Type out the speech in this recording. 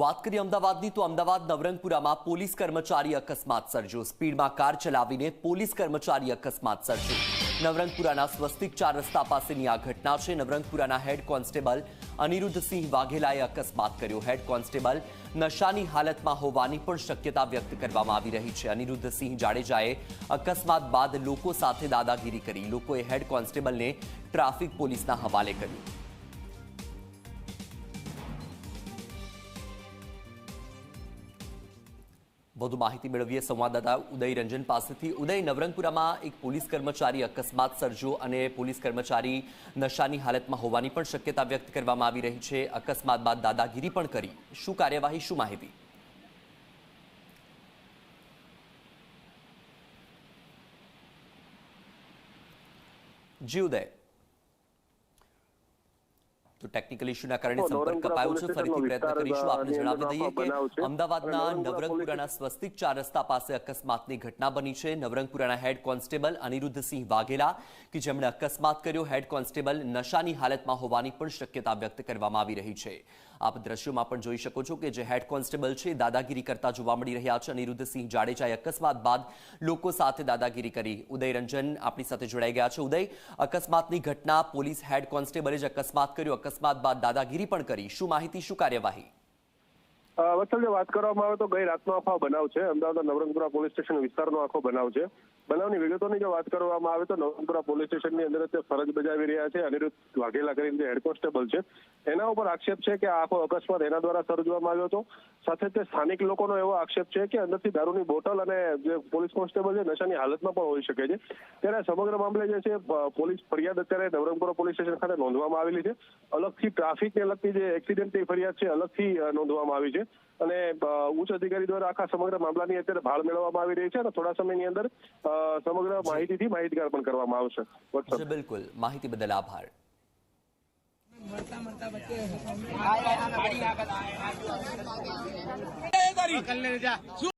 વાત કરીએ અમદાવાદની, તો અમદાવાદ નવરંગપુરામાં પોલીસ કર્મચારી અકસ્માત સર્જ્યો સ્પીડમાં કાર ચલાવીને પોલીસ કર્મચારી અકસ્માત સર્જ્યો નવરંગપુરાના સ્વસ્તિક ચાર રસ્તા પાસેની આ ઘટના છે. નવરંગપુરાના હેડ કોન્સ્ટેબલ અનિરુદ્ધસિંહ વાઘેલાએ અકસ્માત કર્યો. હેડ કોન્સ્ટેબલ નશાની હાલતમાં હોવાની પણ શક્યતા વ્યક્ત કરવામાં આવી રહી છે. અનિરુદ્ધસિંહ જાડેજાએ અકસ્માત બાદ લોકો સાથે દાદાગીરી કરી. લોકોએ હેડ કોન્સ્ટેબલને ટ્રાફિક પોલીસના હવાલે કર્યું. વધુ માહિતી મેળવીએ સંવાદદાતા ઉદય રંજન પાસેથી. ઉદય, નવરંગપુરામાં એક પોલીસ કર્મચારી અકસ્માત સર્જ્યો અને પોલીસ કર્મચારી નશાની હાલતમાં હોવાની પણ શક્યતા વ્યક્ત કરવામાં આવી રહી છે. અકસ્માત બાદ દાદાગીરી પણ કરી. શું કાર્યવાહી, શું માહિતી? જી, ઉદય. તો ટેકનિકલ ઇશ્યુના કારણે સંપર્ક કપાયો છે. ફરીથી પ્રયત્ન કરીશું. આપને જણાવી દઈએ કે અમદાવાદના નવરંગપુરાના સ્વસ્તિક ચાર રસ્તા પાસે અકસ્માતની ઘટના બની છે. નવરંગપુરાના હેડ કોન્સ્ટેબલ અનિરુદ્ધસિંહ વાઘેલા કે જેમણે અકસ્માત કર્યો હેડ કોન્સ્ટેબલ નશાની હાલતમાં હોવાની પણ શક્યતા વ્યક્ત કરવામાં આવી રહી છે. આપ દ્રશ્યોમાં પણ જોઈ શકો છો કે જે હેડ કોન્સ્ટેબલ છે દાદાગીરી કરતા જોવા મળી રહ્યા છે અનિરુદ્ધસિંહ જાડેજાએ અકસ્માત બાદ લોકો સાથે દાદાગીરી કરી. ઉદય રંજન આપણી સાથે જોડાઈ ગયા છે. ઉદય, અકસ્માતની ઘટના પોલીસ હેડ કોન્સ્ટેબલે જ અકસ્માત કર્યો. અકસ્માત બાદ દાદાગીરી પણ કરી. શું માહિતી, શું કાર્યવાહી? વત્સલ, જો વાત કરવામાં આવે તો ગઈ રાતનો આખો બનાવ છે. અમદાવાદ નવરંગપુરા પોલીસ સ્ટેશન વિસ્તારનો આખો બનાવ છે. બનાવની વિગતોની જો વાત કરવામાં આવે તો નવરંગપુરા પોલીસ સ્ટેશનની અંદર અત્યારે ફરજ બજાવી રહ્યા છે. અનિરુદ્ધ વાઘેલા કરીને જે હેડ કોન્સ્ટેબલ છે, એના ઉપર આક્ષેપ છે કે આખો અકસ્માત એના દ્વારા સર્જવામાં આવ્યો હતો. સાથે તે સ્થાનિક લોકોનો એવો આક્ષેપ છે કે અંદરથી દારૂની બોટલ અને જે પોલીસ કોન્સ્ટેબલ છે, નશાની હાલતમાં પણ હોઈ શકે છે. ત્યારે સમગ્ર મામલે જે છે પોલીસ ફરિયાદ અત્યારે નવરંગપુરા પોલીસ સ્ટેશન ખાતે નોંધવામાં આવેલી છે. અલગથી ટ્રાફિકને લગતી જે એક્સિડન્ટની ફરિયાદ છે, અલગથી નોંધવામાં આવી છે. અને ઉચ્ચ અધિકારી દ્વારા આખા સમગ્ર મામલાની અત્યારે ભાળ મેળવવામાં આવી રહી છે અને થોડા સમયની અંદર સમગ્ર માહિતીથી માહિતગાર પણ કરવામાં આવશે. બિલકુલ. માહિતી બદલ આભાર.